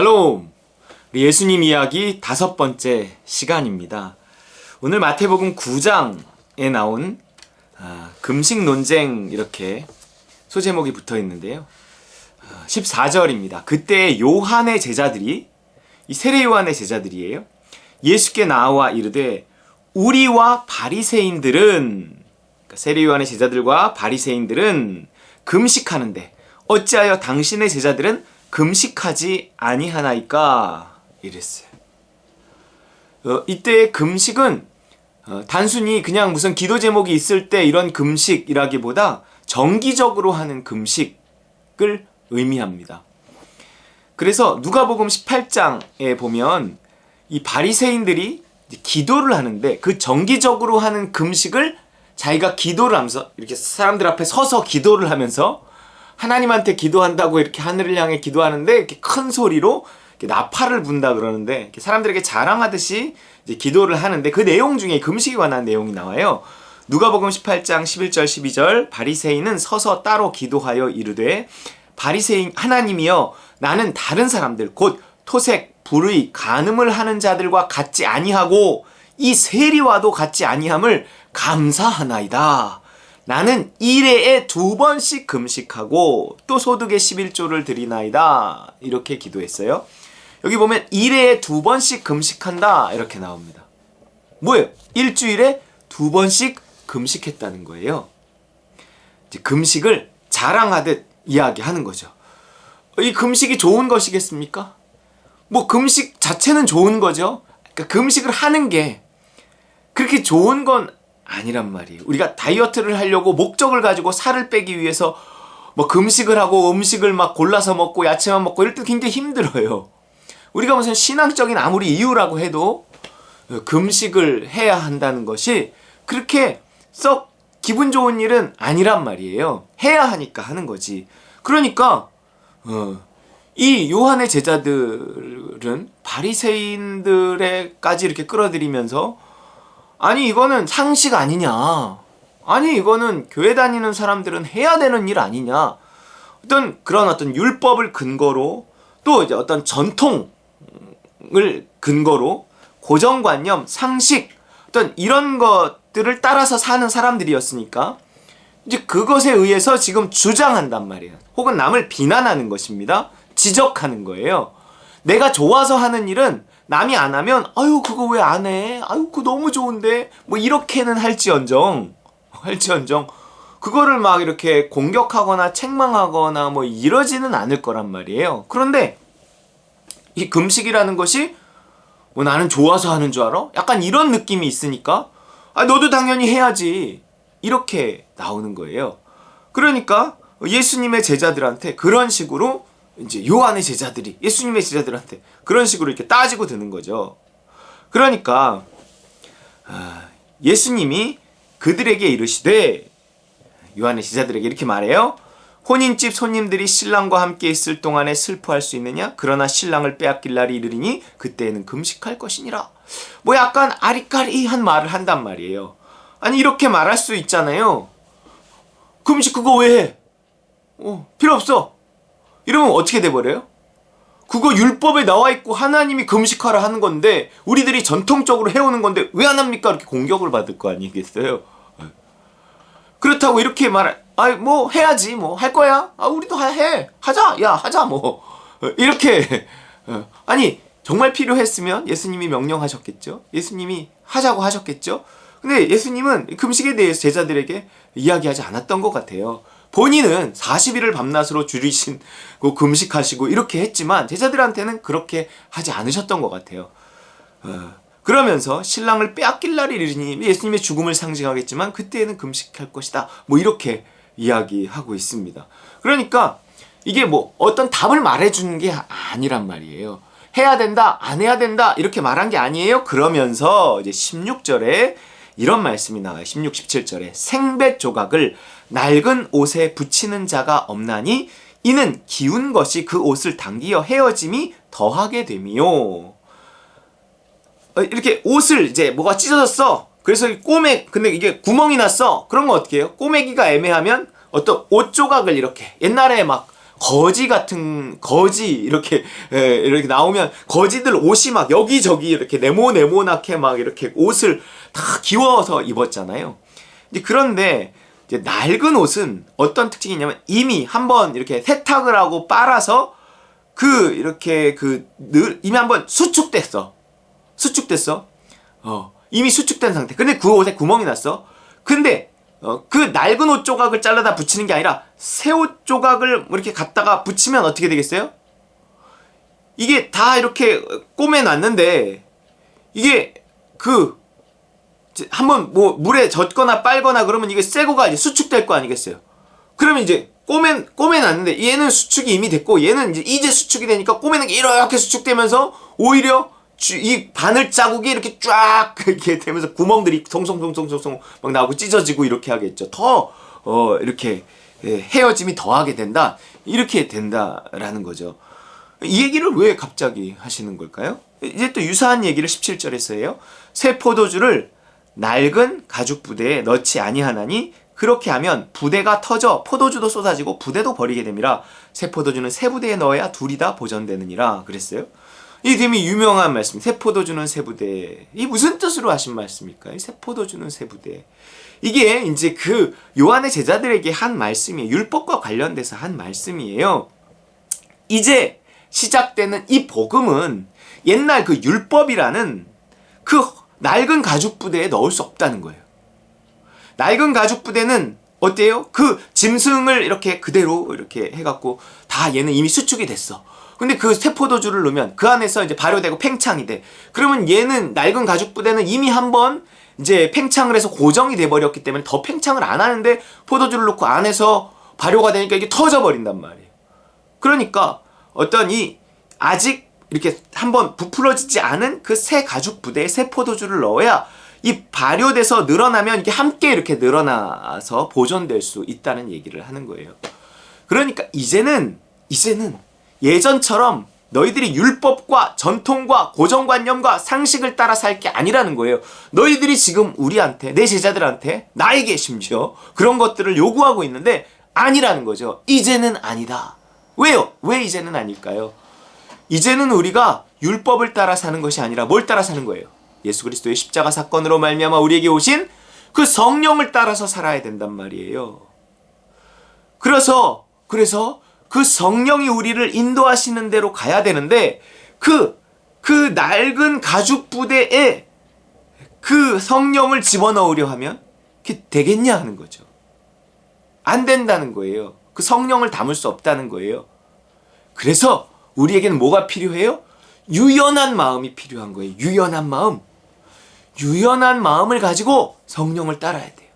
샬롬! 예수님 이야기 다섯 번째 시간입니다. 오늘 마태복음 9장에 나온 아, 금식 논쟁 이렇게 소제목이 붙어 있는데요. 아, 14절입니다. 그때 요한의 제자들이 이 세례 요한의 제자들이에요. 예수께 나와 이르되 우리와 바리새인들은 그러니까 세례 요한의 제자들과 바리새인들은 금식하는데 어찌하여 당신의 제자들은 금식하지 아니하나이까 이랬어요. 어, 이때 금식은 어, 단순히 그냥 무슨 기도 제목이 있을 때 이런 금식이라기보다 정기적으로 하는 금식을 의미합니다. 그래서 누가복음 18장에 보면 이 바리새인들이 기도를 하는데 그 정기적으로 하는 금식을 자기가 기도를 하면서 이렇게 사람들 앞에 서서 기도를 하면서 하나님한테 기도한다고 이렇게 하늘을 향해 기도하는데 이렇게 큰 소리로 이렇게 나팔을 분다 그러는데 사람들에게 자랑하듯이 이제 기도를 하는데 그 내용 중에 금식에 관한 내용이 나와요. 누가복음 18장 11절 12절 바리새인은 서서 따로 기도하여 이르되 바리새인 하나님이여 나는 다른 사람들 곧 토색 불의 간음을 하는 자들과 같지 아니하고 이 세리와도 같지 아니함을 감사하나이다. 나는 일회에 두 번씩 금식하고 또 소득의 11조를 드리나이다. 이렇게 기도했어요. 여기 보면 일회에 두 번씩 금식한다. 이렇게 나옵니다. 뭐예요? 일주일에 두 번씩 금식했다는 거예요. 금식을 자랑하듯 이야기하는 거죠. 이 금식이 좋은 것이겠습니까? 뭐 금식 자체는 좋은 거죠. 그러니까 금식을 하는 게 그렇게 좋은 건 아니란 말이에요. 우리가 다이어트를 하려고 목적을 가지고 살을 빼기 위해서 뭐 금식을 하고 음식을 막 골라서 먹고 야채만 먹고 이럴 때 굉장히 힘들어요. 우리가 무슨 신앙적인 아무리 이유라고 해도 금식을 해야 한다는 것이 그렇게 썩 기분 좋은 일은 아니란 말이에요. 해야 하니까 하는 거지. 그러니까 어, 이 요한의 제자들은 바리새인들에까지 이렇게 끌어들이면서 아니 이거는 상식 아니냐. 아니 이거는 교회 다니는 사람들은 해야 되는 일 아니냐. 어떤 그런 어떤 율법을 근거로 또 이제 어떤 전통을 근거로 고정관념, 상식 어떤 이런 것들을 따라서 사는 사람들이었으니까 이제 그것에 의해서 지금 주장한단 말이에요. 혹은 남을 비난하는 것입니다. 지적하는 거예요. 내가 좋아서 하는 일은 남이 안 하면 아유 그거 왜 안 해? 아유 그거 너무 좋은데 뭐 이렇게는 할지언정 할지언정 그거를 막 이렇게 공격하거나 책망하거나 뭐 이러지는 않을 거란 말이에요. 그런데 이 금식이라는 것이 뭐 나는 좋아서 하는 줄 알아? 약간 이런 느낌이 있으니까 아 너도 당연히 해야지 이렇게 나오는 거예요. 그러니까 예수님의 제자들한테 그런 식으로 이제 요한의 제자들이 예수님의 제자들한테 그런 식으로 이렇게 따지고 드는 거죠. 그러니까 아, 예수님이 그들에게 이르시되 요한의 제자들에게 이렇게 말해요. 혼인집 손님들이 신랑과 함께 있을 동안에 슬퍼할 수 있느냐? 그러나 신랑을 빼앗길 날이 이르리니 그때에는 금식할 것이니라. 뭐 약간 아리까리한 말을 한단 말이에요. 아니 이렇게 말할 수 있잖아요. 금식 그거 왜 해? 어, 필요 없어. 이러면 어떻게 돼버려요? 그거 율법에 나와 있고 하나님이 금식하라 하는 건데 우리들이 전통적으로 해오는 건데 왜 안 합니까? 이렇게 공격을 받을 거 아니겠어요? 그렇다고 이렇게 말, 아이 뭐 해야지 뭐 할 거야. 아 우리도 해 하자 야 하자 뭐 이렇게 아니 정말 필요했으면 예수님이 명령하셨겠죠. 예수님이 하자고 하셨겠죠. 근데 예수님은 금식에 대해서 제자들에게 이야기하지 않았던 것 같아요. 본인은 40일을 밤낮으로 줄이신 그 금식하시고 이렇게 했지만 제자들한테는 그렇게 하지 않으셨던 것 같아요. 어, 그러면서 신랑을 빼앗길 날이 이르니 예수님의 죽음을 상징하겠지만 그때에는 금식할 것이다. 뭐 이렇게 이야기하고 있습니다. 그러니까 이게 뭐 어떤 답을 말해주는 게 아니란 말이에요. 해야 된다, 안 해야 된다, 이렇게 말한 게 아니에요. 그러면서 이제 16절에 이런 말씀이 나와요. 16, 17절에 생배 조각을 낡은 옷에 붙이는 자가 없나니 이는 기운 것이 그 옷을 당기어 헤어짐이 더하게 됨이요. 어, 이렇게 옷을 이제 뭐가 찢어졌어. 그래서 꼬맥 근데 이게 구멍이 났어. 그런 거 어떻게 해요? 꼬매기가 애매하면 어떤 옷 조각을 이렇게 옛날에 막 거지 같은 거지 이렇게 예, 이렇게 나오면 거지들 옷이 막 여기저기 이렇게 네모네모나게 막 이렇게 옷을 다 기워서 입었잖아요. 이제 그런데 이제 낡은 옷은 어떤 특징이 있냐면 이미 한번 이렇게 세탁을 하고 빨아서 그 이렇게 그 늘, 이미 한번 수축됐어. 수축됐어. 어 이미 수축된 상태. 근데 그 옷에 구멍이 났어. 근데 어, 그 낡은 옷 조각을 잘라다 붙이는 게 아니라 새 옷 조각을 이렇게 갖다가 붙이면 어떻게 되겠어요? 이게 다 이렇게 꼬매놨는데 이게 그 한번 뭐 물에 젖거나 빨거나 그러면 이게 새거가 이제 수축될 거 아니겠어요? 그러면 이제 꼬매 꼬매놨는데 얘는 수축이 이미 됐고 얘는 이제 이제 수축이 되니까 꼬매는 게 이렇게 수축되면서 오히려 주- 이 바늘 자국이 이렇게 쫙 이렇게 되면서 구멍들이 송송송송송송 막 나오고 찢어지고 이렇게 하겠죠. 더 어, 이렇게 예, 헤어짐이 더하게 된다. 이렇게 된다라는 거죠. 이 얘기를 왜 갑자기 하시는 걸까요? 이제 또 유사한 얘기를 17절에서 해요. 새 포도주를 낡은 가죽 부대에 넣지 아니하나니 그렇게 하면 부대가 터져 포도주도 쏟아지고 부대도 버리게 됨이라 새 포도주는 새 부대에 넣어야 둘이 다 보존되느니라 그랬어요. 이 되게 유명한 말씀. 새 포도 주는 새 부대. 이 무슨 뜻으로 하신 말씀일까요? 새 포도 주는 새 부대. 이게 이제 그 요한의 제자들에게 한 말씀이에요. 율법과 관련돼서 한 말씀이에요. 이제 시작되는 이 복음은 옛날 그 율법이라는 그 낡은 가죽 부대에 넣을 수 없다는 거예요. 낡은 가죽 부대는 어때요? 그 짐승을 이렇게 그대로 이렇게 해갖고 다 얘는 이미 수축이 됐어. 근데 그 세포도주를 넣으면 그 안에서 이제 발효되고 팽창이 돼. 그러면 얘는 낡은 가죽 부대는 이미 한번 이제 팽창을 해서 고정이 돼 버렸기 때문에 더 팽창을 안 하는데 포도주를 넣고 안에서 발효가 되니까 이게 터져 버린단 말이에요. 그러니까 어떤 이 아직 이렇게 한번 부풀어지지 않은 그 새 가죽 부대에 새 포도주를 넣어야 이 발효돼서 늘어나면 이게 함께 이렇게 늘어나서 보존될 수 있다는 얘기를 하는 거예요. 그러니까 이제는 이제는 예전처럼 너희들이 율법과 전통과 고정관념과 상식을 따라 살 게 아니라는 거예요. 너희들이 지금 우리한테 내 제자들한테 나에게 심지어 그런 것들을 요구하고 있는데 아니라는 거죠. 이제는 아니다. 왜요? 왜 이제는 아닐까요? 이제는 우리가 율법을 따라 사는 것이 아니라 뭘 따라 사는 거예요? 예수 그리스도의 십자가 사건으로 말미암아 우리에게 오신 그 성령을 따라서 살아야 된단 말이에요. 그래서 그래서 그 성령이 우리를 인도하시는 대로 가야 되는데 그 그 낡은 가죽 부대에 그 성령을 집어넣으려 하면 그게 되겠냐 하는 거죠. 안 된다는 거예요. 그 성령을 담을 수 없다는 거예요. 그래서 우리에게는 뭐가 필요해요? 유연한 마음이 필요한 거예요. 유연한 마음. 유연한 마음을 가지고 성령을 따라야 돼요.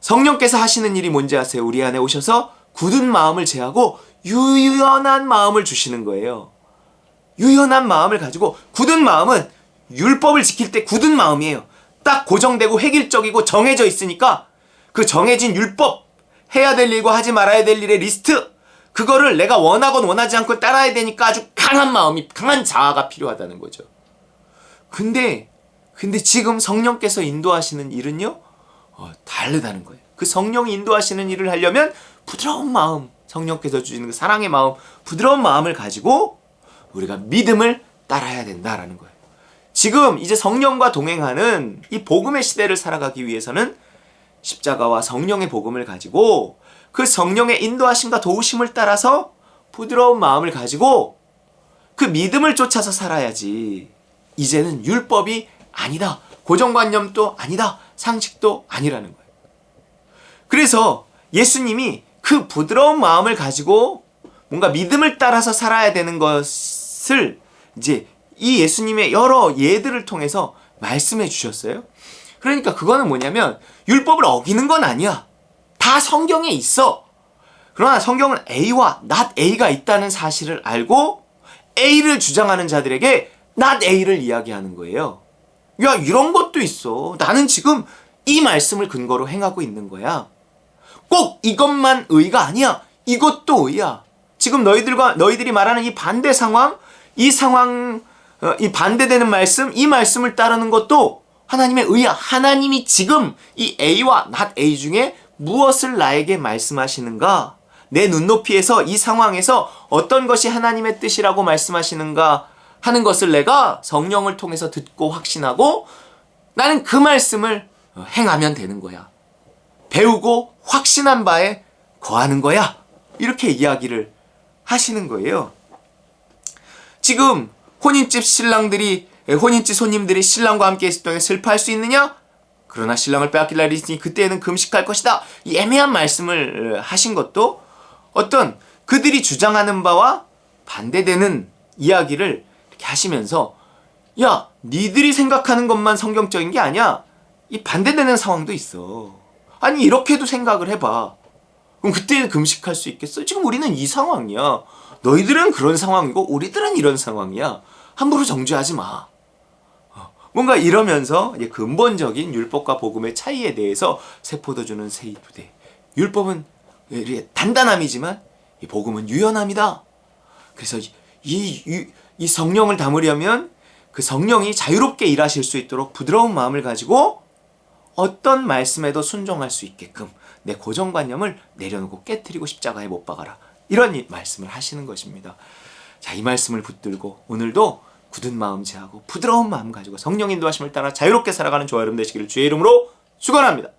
성령께서 하시는 일이 뭔지 아세요? 우리 안에 오셔서 굳은 마음을 제하고 유연한 마음을 주시는 거예요. 유연한 마음을 가지고 굳은 마음은 율법을 지킬 때 굳은 마음이에요. 딱 고정되고 획일적이고 정해져 있으니까 그 정해진 율법 해야 될 일과 하지 말아야 될 일의 리스트 그거를 내가 원하건 원하지 않건 따라야 되니까 아주 강한 마음이 강한 자아가 필요하다는 거죠. 근데 근데 지금 성령께서 인도하시는 일은요 어, 다르다는 거예요. 그 성령이 인도하시는 일을 하려면 부드러운 마음, 성령께서 주시는 그 사랑의 마음, 부드러운 마음을 가지고 우리가 믿음을 따라야 된다라는 거예요. 지금 이제 성령과 동행하는 이 복음의 시대를 살아가기 위해서는 십자가와 성령의 복음을 가지고 그 성령의 인도하심과 도우심을 따라서 부드러운 마음을 가지고 그 믿음을 쫓아서 살아야지. 이제는 율법이 아니다. 고정관념도 아니다. 상식도 아니라는 거예요. 그래서 예수님이 그 부드러운 마음을 가지고 뭔가 믿음을 따라서 살아야 되는 것을 이제 이 예수님의 여러 예들을 통해서 말씀해 주셨어요. 그러니까 그거는 뭐냐면 율법을 어기는 건 아니야. 다 성경에 있어. 그러나 성경은 A와 not A가 있다는 사실을 알고 A를 주장하는 자들에게 not A를 이야기하는 거예요. 야, 이런 것도 있어. 나는 지금 이 말씀을 근거로 행하고 있는 거야. 꼭 이것만 의가 아니야. 이것도 의야. 지금 너희들과 너희들이 말하는 이 반대 상황, 이 상황, 어, 이 반대되는 말씀, 이 말씀을 따르는 것도 하나님의 의야. 하나님이 지금 이 A와 not A 중에 무엇을 나에게 말씀하시는가? 내 눈높이에서 이 상황에서 어떤 것이 하나님의 뜻이라고 말씀하시는가 하는 것을 내가 성령을 통해서 듣고 확신하고 나는 그 말씀을 행하면 되는 거야. 배우고 확신한 바에 거하는 거야. 이렇게 이야기를 하시는 거예요. 지금 혼인집 신랑들이 혼인집 손님들이 신랑과 함께 있을 동안 슬퍼할 수 있느냐? 그러나 신랑을 빼앗길 날이 있으니 그때에는 금식할 것이다. 이 애매한 말씀을 하신 것도 어떤 그들이 주장하는 바와 반대되는 이야기를 이렇게 하시면서 야, 니들이 생각하는 것만 성경적인 게 아니야. 이 반대되는 상황도 있어. 아니 이렇게도 생각을 해봐. 그럼 그때 금식할 수 있겠어? 지금 우리는 이 상황이야. 너희들은 그런 상황이고 우리들은 이런 상황이야. 함부로 정죄하지 마. 어, 뭔가 이러면서 근본적인 율법과 복음의 차이에 대해서 세포도 주는 새 이쁘되 율법은 단단함이지만 이 복음은 유연함이다. 그래서 이, 이, 이 성령을 담으려면 그 성령이 자유롭게 일하실 수 있도록 부드러운 마음을 가지고 어떤 말씀에도 순종할 수 있게끔 내 고정관념을 내려놓고 깨뜨리고 십자가에 못 박아라. 이런 이 말씀을 하시는 것입니다. 자, 이 말씀을 붙들고 오늘도 굳은 마음 제하고 부드러운 마음 가지고 성령 인도하심을 따라 자유롭게 살아가는 저와 여러분 되시기를 주의 이름으로 축원합니다.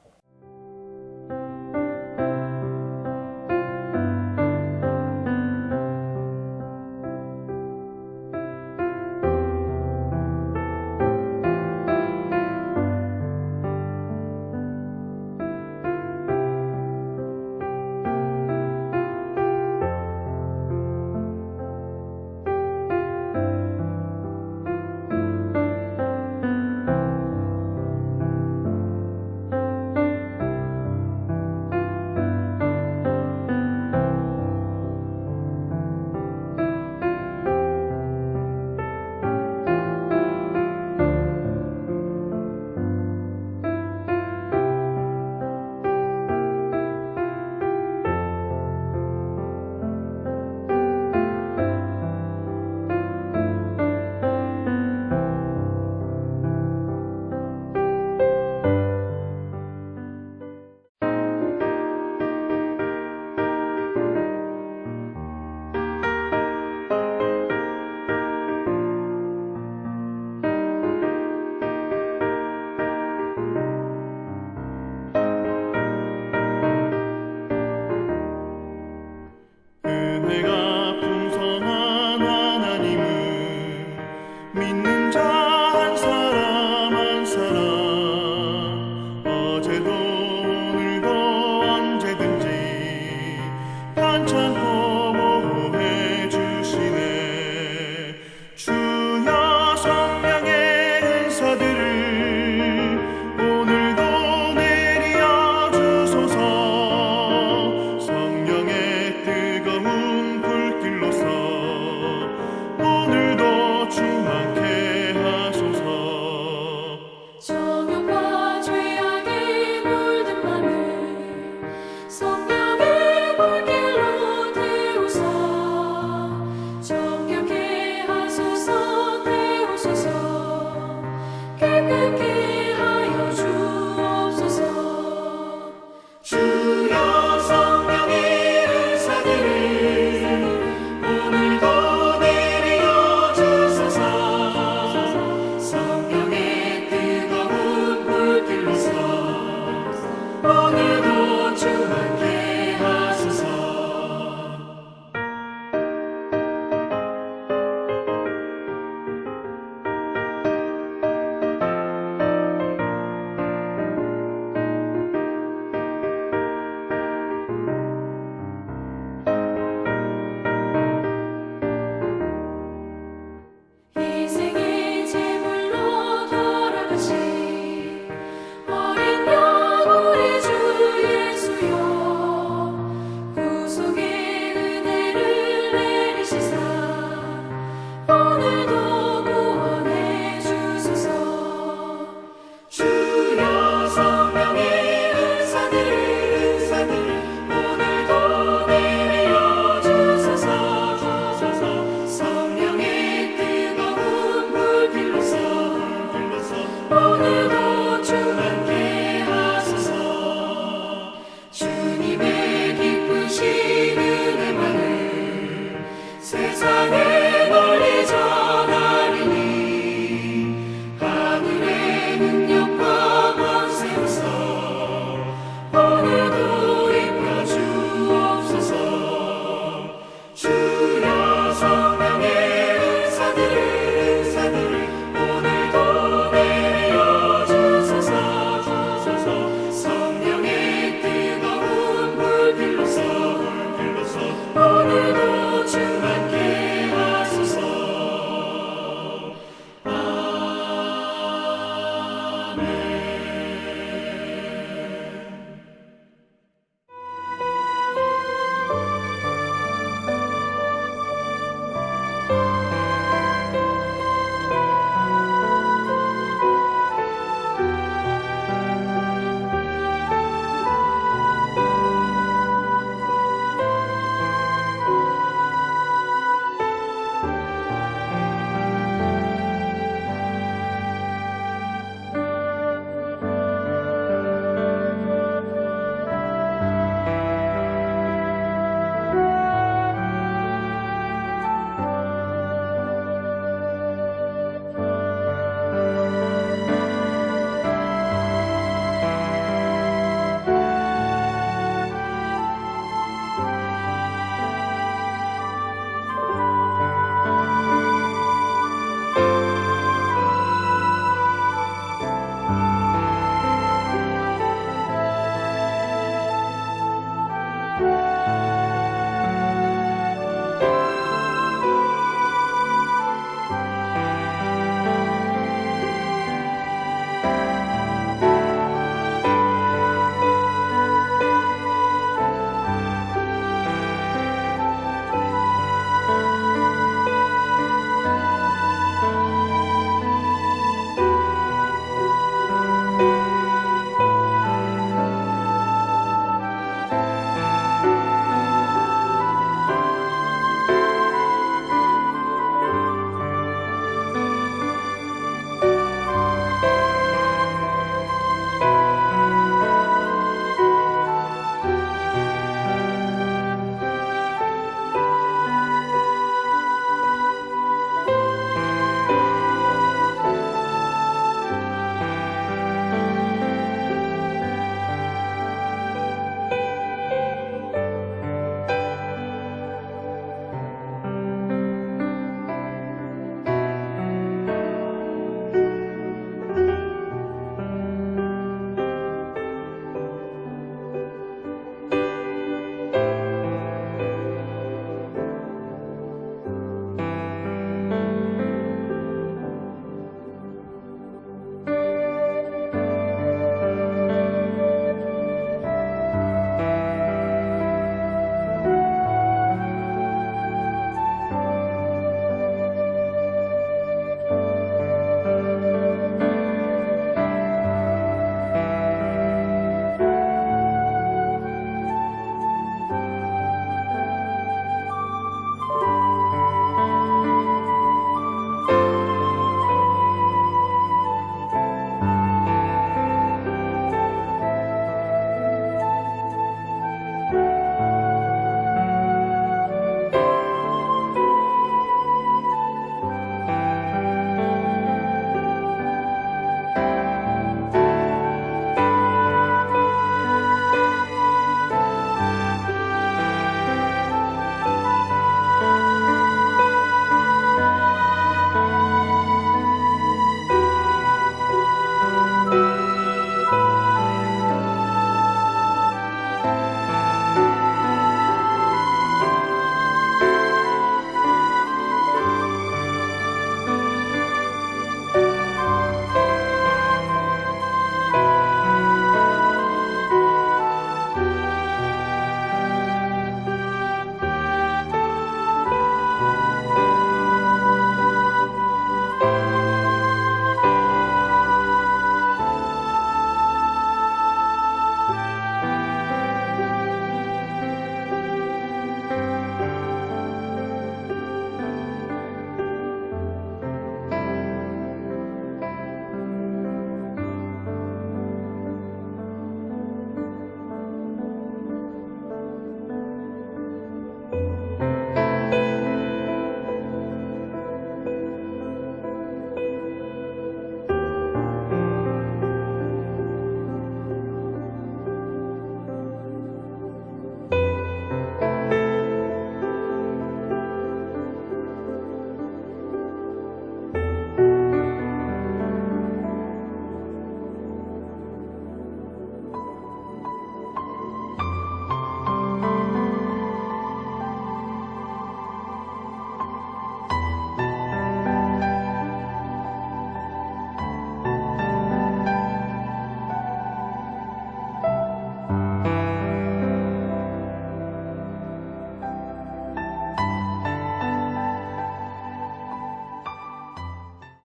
Amen.